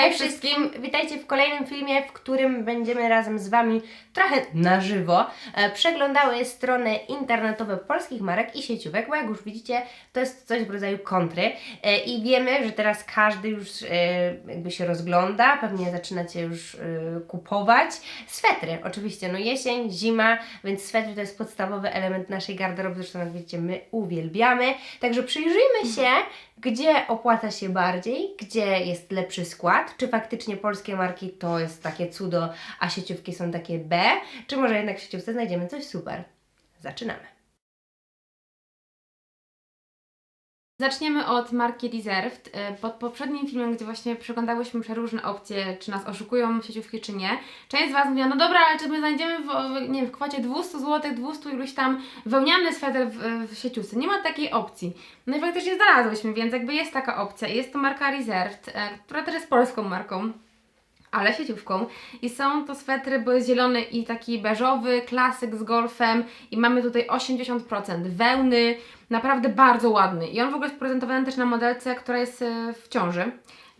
Hej wszystkim! Witajcie w kolejnym filmie, w którym będziemy razem z Wami trochę na żywo e, przeglądały strony internetowe polskich marek i sieciówek, bo jak już widzicie, to jest coś w rodzaju kontry e, i wiemy, że teraz każdy już e, jakby się rozgląda, pewnie zaczynacie już kupować swetry. Oczywiście, no jesień, zima, więc swetry to jest podstawowy element naszej garderoby, zresztą jak widzicie, my uwielbiamy. Także przyjrzyjmy się, gdzie opłaca się bardziej, gdzie jest lepszy skład, czy faktycznie polskie marki to jest takie cudo, a sieciówki są takie B, czy może jednak w sieciówce znajdziemy coś super. Zaczynamy. Zaczniemy od marki Reserved. E, Pod poprzednim filmem, gdzie właśnie przeglądałyśmy przeróżne opcje, czy nas oszukują sieciówki, czy nie, część z Was mówiła, no dobra, ale czy my znajdziemy w, nie w kwocie 200 zł, 200 iluś tam wełniany sweter w, w sieciówce. Nie ma takiej opcji. No i faktycznie znalazłyśmy, więc jakby jest taka opcja. Jest to marka Reserved, e, która też jest polską marką ale sieciówką. I są to swetry, bo jest zielony i taki beżowy, klasyk z golfem i mamy tutaj 80% wełny, naprawdę bardzo ładny. I on w ogóle jest prezentowany też na modelce, która jest e, w ciąży.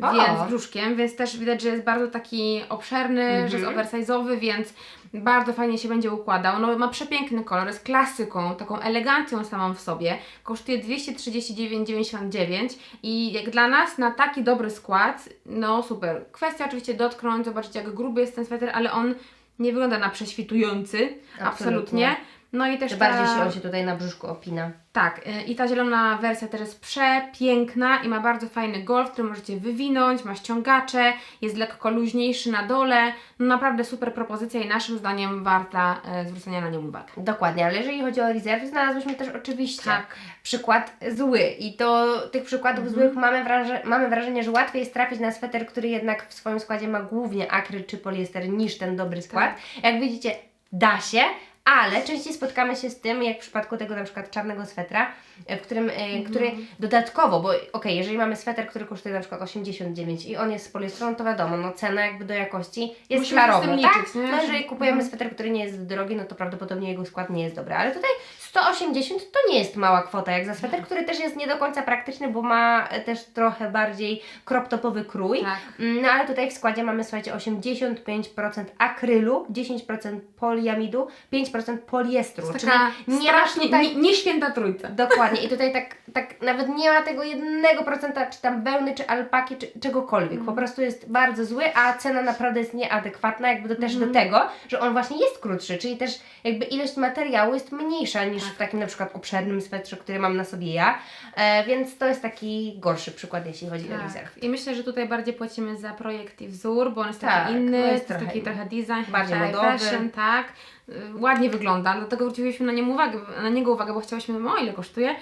O! Więc z brzuszkiem, więc też widać, że jest bardzo taki obszerny, że jest oversize'owy, więc bardzo fajnie się będzie układał. No ma przepiękny kolor, jest klasyką, taką elegancją samą w sobie. Kosztuje 239,99 i jak dla nas na taki dobry skład, no super. Kwestia oczywiście dotknąć, zobaczyć jak gruby jest ten sweter, ale on nie wygląda na prześwitujący, absolutnie. Absolutnie. No i też ta... bardziej się on się tutaj na brzuszku opina. Tak, y, i ta zielona wersja też jest przepiękna i ma bardzo fajny golf, który możecie wywinąć, ma ściągacze, jest lekko luźniejszy na dole. No naprawdę super propozycja i naszym zdaniem warta e, zwrócenia na nią uwagę. Dokładnie, ale jeżeli chodzi o rezerwy, znalazłyśmy też oczywiście Tak. przykład zły i to tych przykładów Mhm. złych mamy, wraże, mamy wrażenie, że łatwiej jest trafić na sweter, który jednak w swoim składzie ma głównie akryl czy poliester niż ten dobry skład. Tak. Jak widzicie, da się, ale częściej spotkamy się z tym, jak w przypadku tego na przykład czarnego swetra, e, w którym, e, Mhm. który dodatkowo, bo okej, jeżeli mamy sweter, który kosztuje na przykład 89 i on jest z poliestyrolu, to wiadomo, no cena jakby do jakości jest klarowna, tak? liczyć? No jeżeli Że- kupujemy Mhm. sweter, który nie jest drogi, no to prawdopodobnie jego skład nie jest dobry, ale tutaj 180 to nie jest mała kwota jak za sweter, który też jest nie do końca praktyczny, bo ma e, też trochę bardziej crop topowy krój. Tak. Mm, No ale tutaj w składzie mamy, słuchajcie, 85% akrylu, 10% poliamidu, 5% poliestru. Czyli nie ma strasznie tutaj... nie, nie święta trójca. Dokładnie. I tutaj tak, tak nawet nie ma tego jednego procenta, czy tam wełny, czy alpaki, czy czegokolwiek. Mhm. Po prostu jest bardzo zły, a cena naprawdę jest nieadekwatna, jakby do, też Mhm. do tego, że on właśnie jest krótszy, czyli też jakby ilość materiału jest mniejsza niż Tak. w takim na przykład obszernym swetrze, który mam na sobie ja. E, więc to jest taki gorszy przykład, jeśli chodzi o rezerw. Tak. I myślę, że tutaj bardziej płacimy za projekt i wzór, bo on jest Tak, taki no inny, jest jest trochę taki inny. trochę design, Bardziej modowy. fashion, tak. Y, Ładnie wygląda, dlatego zwróciliśmy na, nim uwagę, na niego uwagę, bo chciałyśmy, o ile kosztuje.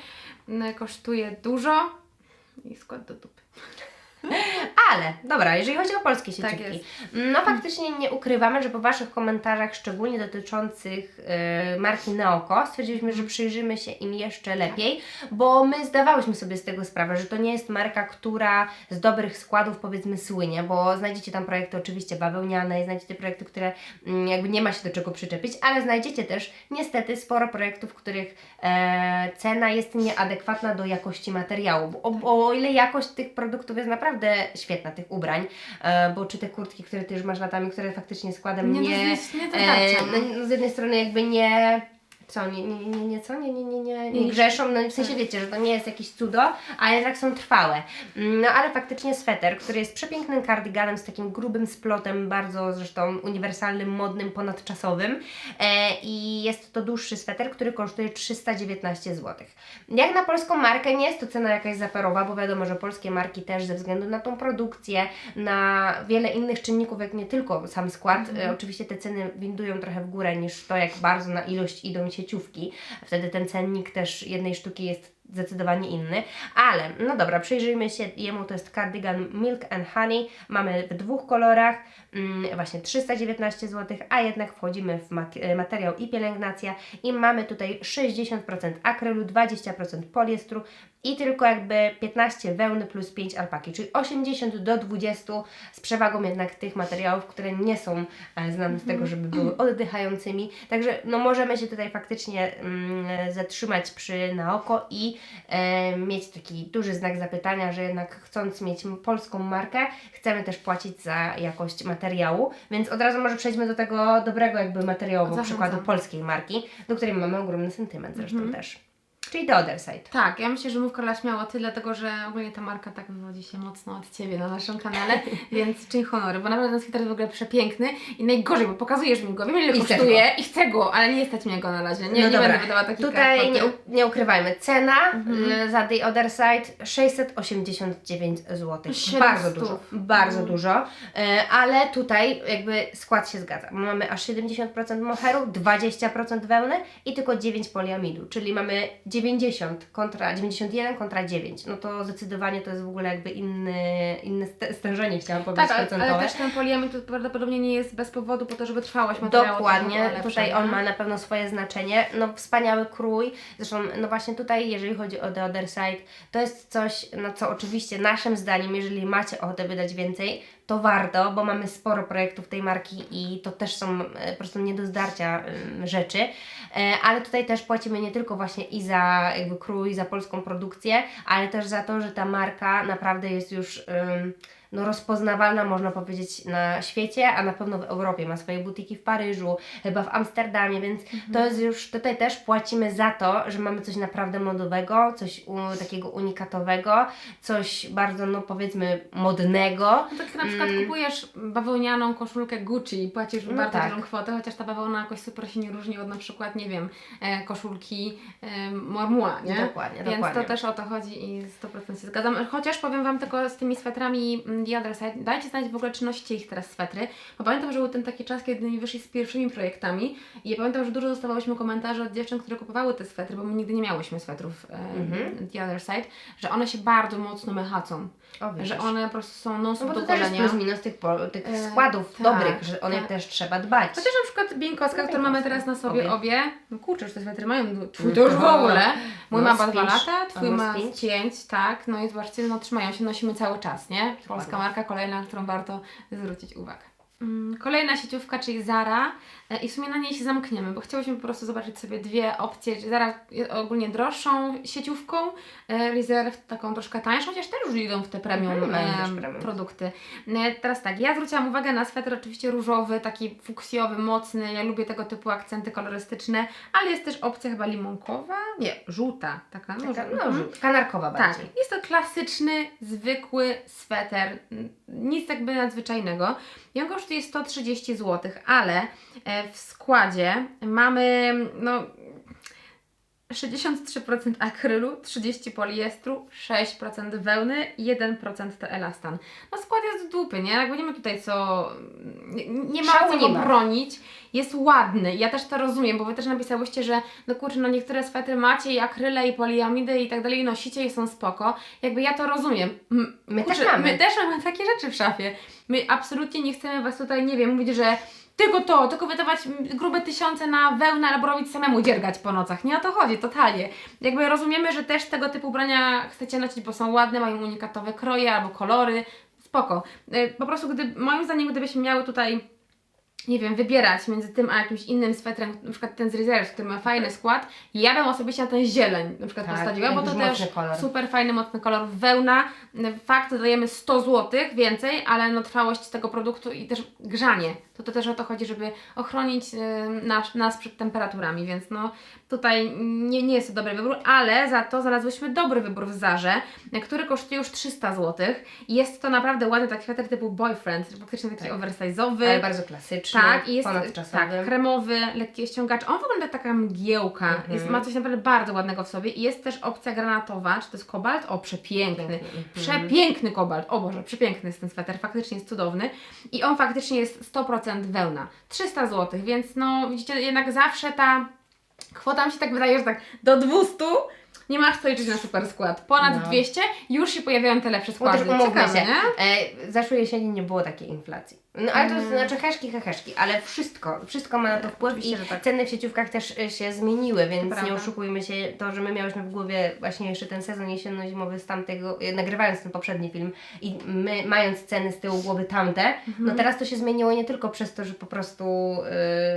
No, kosztuje dużo i skład do dupy. Ale, dobra, jeżeli chodzi o polskie Tak sieciówki, jest. no faktycznie nie ukrywamy, że po Waszych komentarzach, szczególnie dotyczących y, marki Naoko, stwierdziliśmy, że przyjrzymy się im jeszcze lepiej, bo my zdawałyśmy sobie z tego sprawę, że to nie jest marka, która z dobrych składów powiedzmy słynie, bo znajdziecie tam projekty oczywiście bawełniane i znajdziecie projekty, które mm, jakby nie ma się do czego przyczepić, ale znajdziecie też niestety sporo projektów, których e, cena jest nieadekwatna do jakości materiału, bo o, o ile jakość tych produktów jest naprawdę świetna, tych ubrań, e, bo czy te kurtki, które Ty już masz latami, które faktycznie składem Nie, nie, nie do tarcia, z jednej strony jakby nie co, nie, nie, nie, nie, co? Nie, nie, nie, nie, nie Nie- grzeszą, no w sensie wiecie, że to nie jest jakieś cudo, ale jednak są trwałe. Mm, No ale faktycznie sweter, który jest przepięknym kardiganem z takim grubym splotem, bardzo zresztą uniwersalnym, modnym, ponadczasowym e, i jest to dłuższy sweter, który kosztuje 319 zł. Jak na polską markę nie jest to cena jakaś zaperowa, bo wiadomo, że polskie marki też ze względu na tą produkcję, na wiele innych czynników, jak nie tylko sam skład, e, oczywiście te ceny windują trochę w górę niż to, jak bardzo na ilość idą sieciówki. Wtedy ten cennik też jednej sztuki jest zdecydowanie inny, ale no dobra, przyjrzyjmy się jemu, to jest cardigan Milk and Honey, mamy w dwóch kolorach, mm, właśnie 319 zł, a jednak wchodzimy w mat- e, materiał i pielęgnacja i mamy tutaj 60% akrylu, 20% poliestru i tylko jakby 15 wełny plus 5 alpaki, czyli 80 do 20 z przewagą jednak tych materiałów, które nie są e, znane z tego, żeby były oddychającymi. Także no możemy się tutaj faktycznie mm, zatrzymać przy na oko i e, mieć taki duży znak zapytania, że jednak chcąc mieć polską markę, chcemy też płacić za jakość materiału, więc od razu może przejdźmy do tego dobrego jakby Zachęcam. przykładu polskiej marki, do której mamy ogromny sentyment zresztą Mhm. też. Czyli The Other Side. Tak, ja myślę, że mów Karola śmiało tyle, dlatego że ogólnie ta marka tak wywodzi się mocno od Ciebie na naszym kanale, więc czyń honory, bo naprawdę ten sweter jest w ogóle przepiękny i najgorzej, bo pokazujesz mi go, wiem ile I kosztuje i chcę go, ale nie stać mnie go na razie, nie, No nie będę wydawała takich Tutaj nie, nie ukrywajmy, cena Mhm. y, za The Other Side 689 zł. Siedem Bardzo stów. dużo, bardzo Mhm. dużo, y, ale tutaj jakby skład się zgadza. Mamy aż 70% moheru, 20% wełny i tylko 9 poliamidu, czyli mamy 90 kontra 91 kontra 9. No to zdecydowanie to jest w ogóle jakby inny, inne st- stężenie, chciałam powiedzieć, Tak, procentowe. ale też ten poliamid to prawdopodobnie nie jest bez powodu po to, żeby trwałość materiału. Dokładnie, trochę była tutaj on ma na pewno swoje znaczenie. No, wspaniały krój. Zresztą, no właśnie tutaj, jeżeli chodzi o The Other Side, to jest coś, na co oczywiście naszym zdaniem, jeżeli macie ochotę wydać więcej, to warto, bo mamy sporo projektów tej marki i to też są e, po prostu nie do zdarcia rzeczy. E, Ale tutaj też płacimy nie tylko właśnie i za jakby krój, za polską produkcję, ale też za to, że ta marka naprawdę jest już no, rozpoznawalna, można powiedzieć, na świecie, a na pewno w Europie. Ma swoje butiki w Paryżu, chyba w Amsterdamie, więc to jest już, tutaj też płacimy za to, że mamy coś naprawdę modowego, coś u, takiego unikatowego, coś bardzo, no powiedzmy, modnego. No tak na przykład Mm. kupujesz bawełnianą koszulkę Gucci i płacisz No bardzo tak. dużą kwotę, chociaż ta bawełna jakoś super się nie różni od na przykład, nie wiem, e, koszulki e, Mormua, nie? Dokładnie, Więc dokładnie. to też o to chodzi i 100% się zgadzam. Chociaż powiem Wam tylko z tymi swetrami Side, dajcie znać w ogóle, czy nosicie ich teraz swetry, bo pamiętam, że był ten taki czas, kiedy oni wyszli z pierwszymi projektami i ja pamiętam, że dużo dostawałyśmy komentarzy od dziewczyn, które kupowały te swetry, bo my nigdy nie miałyśmy swetrów Mhm. The Other Side, że one się bardzo mocno mechacą, O, że one po prostu są non no bo do to też jest plus minus tych, po, tych E, składów tak, dobrych, że o nie tak. też trzeba dbać. Chociaż na przykład Bieńkowska, No, którą mamy teraz na sobie Obie. obie, no kurczę, już te swetry mają, twój to już w ogóle. Mój no ma z dwa pięć, lata, twój ma pięć. z pięć, tak, no i zobaczcie, no trzymają się, nosimy cały czas, nie? Polska Dokładnie. marka kolejna, na którą warto zwrócić uwagę. Mm, Kolejna sieciówka, czyli Zara E, i w sumie na niej się zamkniemy, bo chciałyśmy po prostu zobaczyć sobie dwie opcje. Zara jest ogólnie droższą sieciówką, e, Reserve taką troszkę tańszą, chociaż też już idą w te premium, mają e, premium. produkty. E, Teraz tak, ja zwróciłam uwagę na sweter oczywiście różowy, taki fuksjowy, mocny, ja lubię tego typu akcenty kolorystyczne, ale jest też opcja chyba limonkowa, nie, żółta, taka, no, Taka, żółta. no, żółt- kanarkowa Tak, bardziej. jest to klasyczny, zwykły sweter, nic jakby nadzwyczajnego. I on kosztuje 130 zł, ale e, w składzie mamy no 63% akrylu, 30 poliestru, 6% wełny, 1% to elastan. No skład jest dupy, nie? Jakby nie ma tutaj co... Nie, nie ma Szału co nie go bronić. Jest ładny. Ja też to rozumiem, bo Wy też napisałyście, że no kurczę, no niektóre swetry macie i akryle i poliamidy i tak dalej i nosicie i są spoko. Jakby ja to rozumiem. M- My kurczę, też mamy. My też mamy takie rzeczy w szafie. My absolutnie nie chcemy Was tutaj, nie wiem, mówić, że tylko to, tylko wydawać grube tysiące na wełnę albo robić samemu dziergać po nocach. Nie o to chodzi, totalnie. Jakby rozumiemy, że też tego typu ubrania chcecie nosić, bo są ładne, mają unikatowe kroje albo kolory. Spoko. Y, Po prostu, gdy, moim zdaniem, gdybyśmy miały tutaj nie wiem, wybierać między tym a jakimś innym swetrem, na przykład ten z Reserve, który ma fajny skład, ja bym osobiście na ten zieleń na przykład Tak, postawiła, bo to też kolor. super fajny, mocny kolor, wełna, fakt, dajemy 100 zł więcej, ale no trwałość tego produktu i też grzanie, to, to też o to chodzi, żeby ochronić y, nas, nas przed temperaturami, więc no tutaj nie, nie jest to dobry wybór, ale za to znalazłyśmy dobry wybór w Zarze, który kosztuje już 300 zł jest to naprawdę ładny taki sweter typu boyfriend, faktycznie taki Tak. oversize'owy, Ale bardzo klasyczny, tak, i jest ponadczasowy. tak, kremowy, lekki ściągacz. On wygląda taka mgiełka. Mhm. Jest, ma coś naprawdę bardzo ładnego w sobie. I jest też opcja granatowa. Czy to jest kobalt? O, przepiękny. Piękny, mhm. Przepiękny kobalt. O Boże, przepiękny jest ten sweter. Faktycznie jest cudowny. I on faktycznie jest 100% wełna. 300 zł, więc no widzicie, jednak zawsze ta kwota mi się tak wydaje, że tak do 200 nie masz co liczyć na super skład. Ponad No. 200 już się pojawiają te lepsze Bo składy. też umówmy Ciekawe, się, nie? e, zeszłej jesieni nie było takiej inflacji. No ale to Mm. znaczy heszki, heheszki, ale wszystko, wszystko ma na to wpływ Oczywiście, i że tak. ceny w sieciówkach też e, się zmieniły, więc prawda. nie oszukujmy się, to, że my miałyśmy w głowie właśnie jeszcze ten sezon jesienno-zimowy z tamtego, e, nagrywając ten poprzedni film i my mając ceny z tyłu głowy tamte, Mhm. no teraz to się zmieniło nie tylko przez to, że po prostu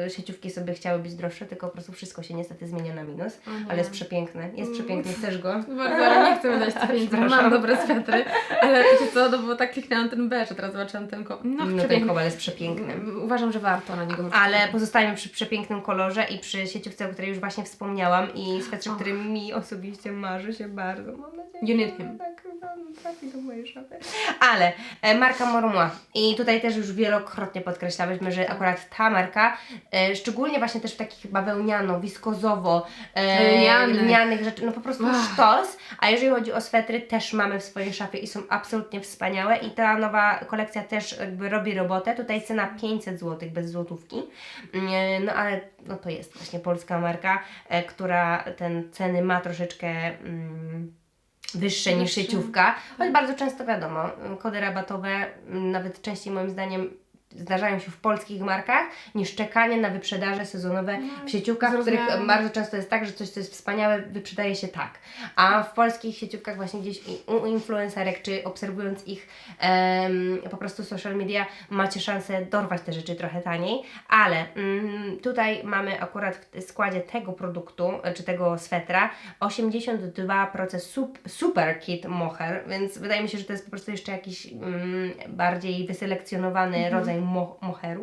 e, sieciówki sobie chciały być droższe, tylko po prostu wszystko się niestety zmienia na minus, nie. ale jest przepiękne, jest Mm, przepiękny, chcesz go? Bardzo, ale nie chcę wydać tych pieniędzy, mam dobre swetry. Ale wiecie co, no bo tak kliknęłam ten B, że teraz zobaczyłam ten ko... No, No ten kowal jest przepiękny. Uważam, że warto na niego Ale pozostajemy przy przepięknym kolorze i przy sieciówce, o której już właśnie wspomniałam i swetrze, który mi osobiście marzy się bardzo. Mam nadzieję, You need him. tak trafi do mojej szafy. Ale e, marka Mormua i tutaj też już wielokrotnie podkreślałyśmy, że akurat ta marka, e, szczególnie właśnie też w takich bawełniano, wiskozowo, e, Lnianych. lnianych rzeczy, no po prostu Ach. sztos. A jeżeli chodzi o swetry, też mamy w swojej szafie i są absolutnie wspaniałe i ta nowa kolekcja też jakby robi robotę. Tutaj cena 500 zł bez złotówki. Nie, No ale no to jest właśnie polska marka, e, która ten ceny ma troszeczkę mm, wyższe niż sieciówka, choć bardzo często wiadomo, kody rabatowe mm, nawet częściej moim zdaniem zdarzają się w polskich markach niż czekanie na wyprzedaże sezonowe w sieciówkach, w których bardzo często jest tak, że coś, co jest wspaniałe, wyprzedaje się tak. A w polskich sieciówkach właśnie gdzieś u influencerek, czy obserwując ich em, po prostu social media, macie szansę dorwać te rzeczy trochę taniej, ale mm, tutaj mamy akurat w składzie tego produktu, e, czy tego swetra 82% sup, super kit mohair, więc wydaje mi się, że to jest po prostu jeszcze jakiś mm, bardziej wyselekcjonowany rodzaj mujer,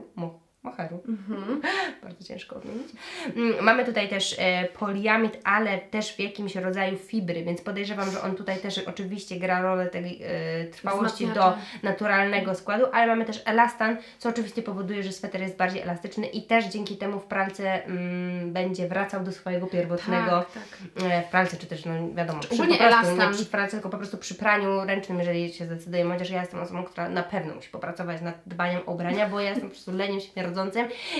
moheru. Mo, moheru. Mhm. Bardzo ciężko odmienić. Mm, Mamy tutaj też e, poliamid, ale też w jakimś rodzaju fibry, więc podejrzewam, że on tutaj też oczywiście gra rolę tej e, trwałości do Wzmacniacza. naturalnego składu, ale mamy też elastan, co oczywiście powoduje, że sweter jest bardziej elastyczny i też dzięki temu w pralce mm, będzie wracał do swojego pierwotnego Tak, tak. e, w pralce, czy też, no wiadomo, przy, ogólnie po prostu, elastan. nie przy pralce, tylko po prostu przy praniu ręcznym, jeżeli się zdecydujemy, chociaż ja jestem osobą, która na pewno musi popracować nad dbaniem o ubrania, bo ja jestem po prostu leniem śmierdzącym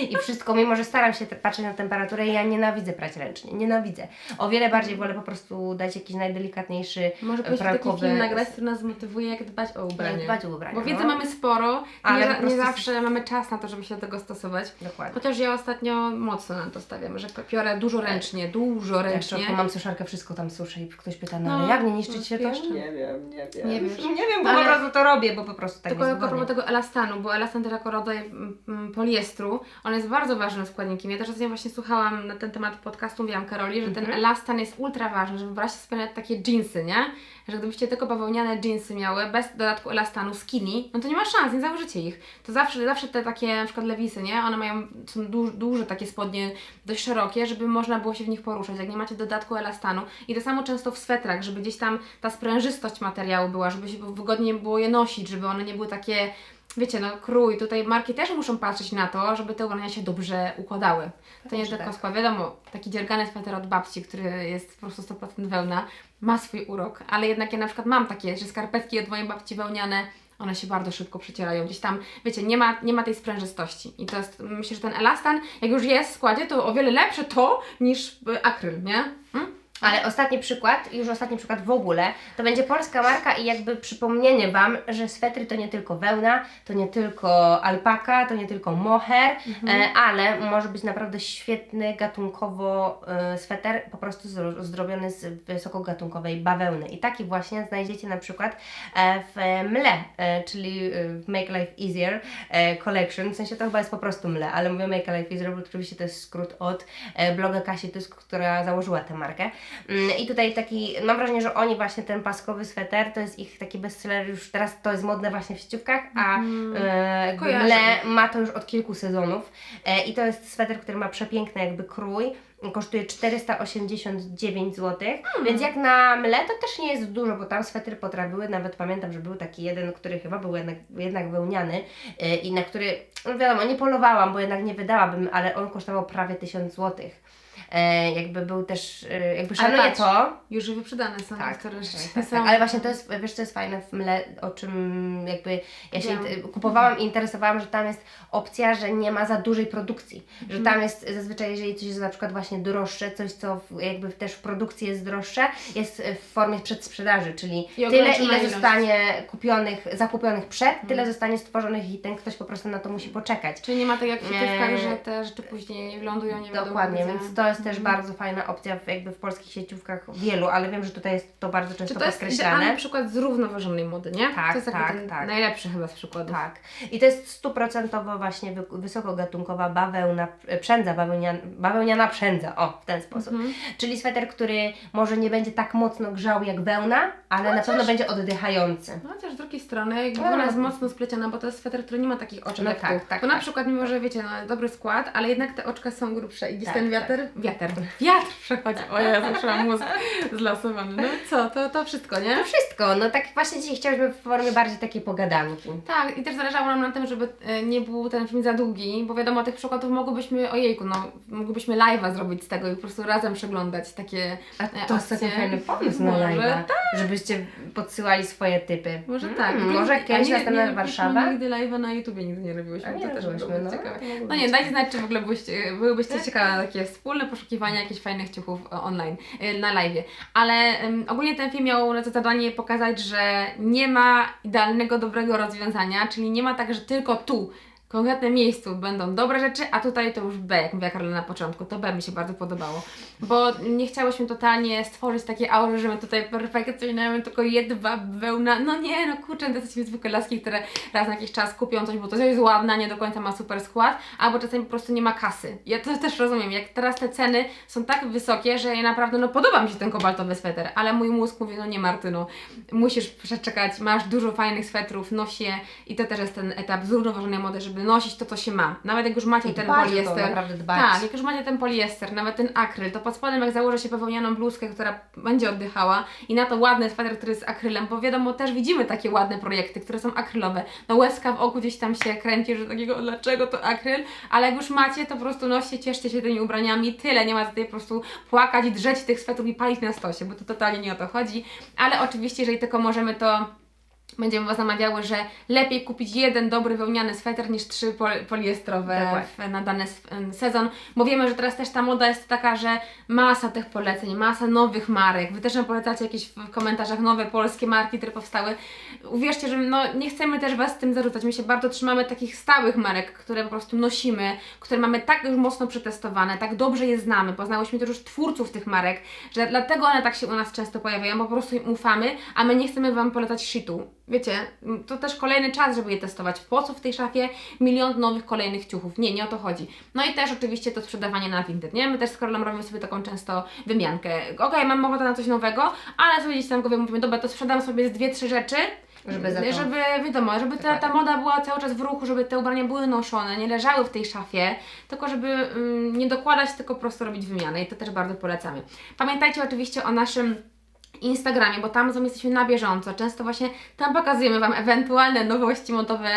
i wszystko, mimo że staram się patrzeć na temperaturę, ja nienawidzę prać ręcznie, nienawidzę. O wiele bardziej wolę po prostu dać jakiś najdelikatniejszy e, Może pralkowy... Może taki film nagrać, który nas motywuje, jak dbać o ubranie. Dbać o ubranie. Bo wiedzy no. mamy sporo, ale nie, nie zawsze z... mamy czas na to, żeby się do tego stosować. Dokładnie. Chociaż ja ostatnio mocno na to stawiam, że piorę dużo tak. ręcznie, dużo tak, ręcznie. Jak mam suszarkę, wszystko tam suszę i ktoś pyta, no, no jak nie niszczyć no, się to? Nie wiem, nie wiem. Nie, nie wiem, bo ale... po prostu to robię, bo po prostu tak Tylko jest Tylko tego elastanu, bo elastan to jako rodzaj mm, mm, poliestru, 20. On jest bardzo ważnym składnikiem. Ja też ostatnio właśnie słuchałam na ten temat podcastu, mówiłam Karoli, że mm -hmm. ten mhm. elastan jest ultra ważny, żeby brać sobie takie jeansy, nie? Że gdybyście tylko bawełniane jeansy miały, bez dodatku elastanu, skinny, no to nie ma szans, nie założycie ich. To zawsze, zawsze te takie, na przykład lewisy, nie? One mają, są duże takie spodnie, dość szerokie, żeby można było się w nich poruszać, jak nie macie dodatku elastanu. I to samo często w swetrach, żeby gdzieś tam ta sprężystość materiału była, żeby się wygodnie było je nosić, żeby one nie były takie wiecie, no krój, tutaj marki też muszą patrzeć na to, żeby te ubrania się dobrze układały. To nie Pewnie, że tylko tak. skład. Wiadomo, taki dziergany sweter od babci, który jest po prostu 100% wełna, ma swój urok, ale jednak ja na przykład mam takie, że skarpetki od mojej babci wełniane, one się bardzo szybko przecierają. Gdzieś tam, wiecie, nie ma, nie ma tej sprężystości. I to jest, myślę, że ten elastan, jak już jest w składzie, to o wiele lepsze to niż y, akryl, nie? Hmm? Ale ostatni przykład, już ostatni przykład w ogóle, to będzie polska marka i jakby przypomnienie Wam, że swetry to nie tylko wełna, to nie tylko alpaka, to nie tylko moher, e, ale może być naprawdę świetny gatunkowo e, sweter, po prostu zro- zrobiony z wysokogatunkowej bawełny. I taki właśnie znajdziecie na przykład e, w MLE, e, czyli e, w Make Life Easier e, Collection, w sensie to chyba jest po prostu MLE, ale mówię Make Life Easier, bo oczywiście to jest skrót od e, bloga Kasi Tusk, która założyła tę markę. Mm, I tutaj taki, mam wrażenie, że oni właśnie ten paskowy sweter, to jest ich taki bestseller, już teraz to jest modne właśnie w sieciówkach, a e, Kojarzę. Mle ma to już od kilku sezonów e, i to jest sweter, który ma przepiękny jakby krój, kosztuje 489 zł, więc jak na Mle to też nie jest dużo, bo tam swetry potrafiły, nawet pamiętam, że był taki jeden, który chyba był jednak, jednak wełniany e, i na który, no wiadomo, nie polowałam, bo jednak nie wydałabym, ale on kosztował prawie 1000 zł. E, jakby był też, e, jakby Ale szanuję patrz, to, Już wyprzedane są tak, niektóre tak, rzeczy. tak, są... tak. Ale właśnie to jest, wiesz co jest fajne w mle, o czym jakby ja się Wiem. kupowałam i interesowałam, że tam jest opcja, że nie ma za dużej produkcji. Że Mhm. tam jest zazwyczaj, jeżeli coś jest na przykład właśnie droższe, coś co w, jakby też w produkcji jest droższe, jest w formie przedsprzedaży, czyli tyle ile zostanie kupionych, zakupionych przed, tyle Mhm. zostanie stworzonych i ten ktoś po prostu na to musi poczekać. Czyli nie ma tak jak w Nie. że te rzeczy później lądują nie Dokładnie, więc to jest też Mhm. bardzo fajna opcja w, jakby w polskich sieciówkach wielu, ale wiem, że tutaj jest to bardzo Czy często to jest podkreślane. idealny przykład zrównoważonej mody, nie? Tak, to jest tak, ten tak. najlepszy chyba z przykładów. Tak. I to jest stuprocentowo właśnie wy, wysokogatunkowa bawełna, przędza, bawełniana, bawełniana przędza, o, w ten sposób. Mhm. Czyli sweter, który może nie będzie tak mocno grzał jak wełna, ale na pewno będzie oddychający. No chociaż z drugiej strony, jakby No, ona no. jest mocno spleciona, bo to jest sweter, który nie ma takich oczek No tak, tak, Bo na tak. przykład, mimo że wiecie, no dobry skład, ale jednak te oczka są grubsze i gdzieś Tak, ten wiatr, wiatr, wiatr przechodzi. O już mam mózg zlasowany. No co, to, to wszystko, nie? To wszystko, no tak właśnie dzisiaj chciałyśmy w formie bardziej takiej pogadanki. Tak, i też zależało nam na tym, żeby e, nie był ten film za długi, bo wiadomo, tych przykładów mogłybyśmy, ojejku, no, mogłybyśmy live'a zrobić z tego i po prostu razem przeglądać takie A e, to jest taki fajny pomysł na live'a, żebyście podsyłali swoje typy. Może Mm, tak. Może kiedyś następna Warszawa? Nigdy live'a na YouTubie nigdy nie robiłyśmy, A nie to też robiłyśmy, byłoby no. ciekawe. No nie, dajcie znać, czy w ogóle byłyście, byłybyście ciekawe na takie wspólne poszukiwania jakichś fajnych ciuchów e, online, e, na live. Ale em, ogólnie ten film miał za zadanie pokazać, że nie ma idealnego, dobrego rozwiązania, czyli nie ma tak, że tylko tu, konkretnym miejscu będą dobre rzeczy, a tutaj to już B, jak mówiła Karola na początku. To B mi się bardzo podobało. Bo nie chciałyśmy totalnie stworzyć takie aury, że my tutaj perfekcyjne, my tylko jedba wełna. No nie, no kurczę, to jesteśmy zwykłe laski, które raz na jakiś czas kupią coś, bo to jest ładne, nie do końca ma super skład, albo czasami po prostu nie ma kasy. Ja to też rozumiem, jak teraz te ceny są tak wysokie, że ja naprawdę, no podoba mi się ten kobaltowy sweter, ale mój mózg mówi, no nie Martyno, musisz przeczekać, masz dużo fajnych swetrów, noś je i to też jest ten etap zrównoważonej mody, żeby nosić to, co się ma. Nawet jak już macie I ten dbać o to, poliester, naprawdę dbać. tak, jak już macie ten poliester, nawet ten akryl, to pod spodem jak założę się bawełnianą bluzkę, która będzie oddychała i na to ładny sweter, który jest akrylem, bo wiadomo, też widzimy takie ładne projekty, które są akrylowe. No łezka w oku gdzieś tam się kręci, że takiego, dlaczego to akryl, ale jak już macie, to po prostu noście, cieszcie się tymi ubraniami, tyle, nie ma tutaj po prostu płakać i drzeć tych swetrów i palić na stosie, bo to totalnie nie o to chodzi, ale oczywiście, jeżeli tylko możemy, to będziemy Was namawiały, że lepiej kupić jeden dobry wełniany sweter niż trzy pol- poliestrowe w, na dany sezon, bo wiemy, że teraz też ta moda jest taka, że masa tych poleceń, masa nowych marek. Wy też nam polecacie jakieś w komentarzach nowe polskie marki, które powstały. Uwierzcie, że no, nie chcemy też Was z tym zarzucać. My się bardzo trzymamy takich stałych marek, które po prostu nosimy, które mamy tak już mocno przetestowane, tak dobrze je znamy. Poznałyśmy też już twórców tych marek, że dlatego one tak się u nas często pojawiają, bo po prostu im ufamy, a my nie chcemy Wam polecać shitu. Wiecie, to też kolejny czas, żeby je testować. Po co w tej szafie milion nowych kolejnych ciuchów? Nie, nie o to chodzi. No i też oczywiście to sprzedawanie na Vinted, nie? My też z Karolem robimy sobie taką często wymiankę. Okej, mam ochotę na coś nowego, ale sobie gdzieś tam go mówimy, dobra, to sprzedam sobie z dwie, trzy rzeczy, Żeby za to- żeby wiadomo, żeby ta, ta moda była cały czas w ruchu, żeby te ubrania były noszone, nie leżały w tej szafie, tylko żeby mm, nie dokładać, tylko po prostu robić wymianę i to też bardzo polecamy. Pamiętajcie oczywiście o naszym Instagramie, bo tam jesteśmy na bieżąco. Często właśnie tam pokazujemy Wam ewentualne nowości modowe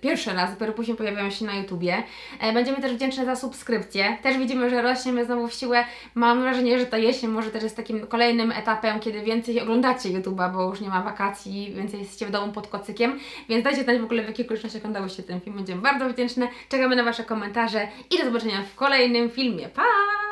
pierwszy raz, dopiero później pojawiają się na YouTubie. E, Będziemy też wdzięczne za subskrypcję. Też widzimy, że rośniemy znowu w siłę. Mam wrażenie, że ta jesień może też jest takim kolejnym etapem, kiedy więcej oglądacie YouTuba, bo już nie ma wakacji, więcej jesteście w domu pod kocykiem, więc dajcie znać w ogóle w jakich okolicznościach oglądałyście ten film. Będziemy bardzo wdzięczne. Czekamy na Wasze komentarze i do zobaczenia w kolejnym filmie. Pa!